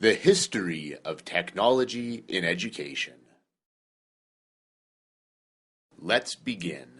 The History of Technology in Education. Let's begin.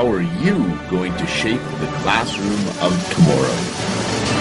how are you going to shape the classroom of tomorrow?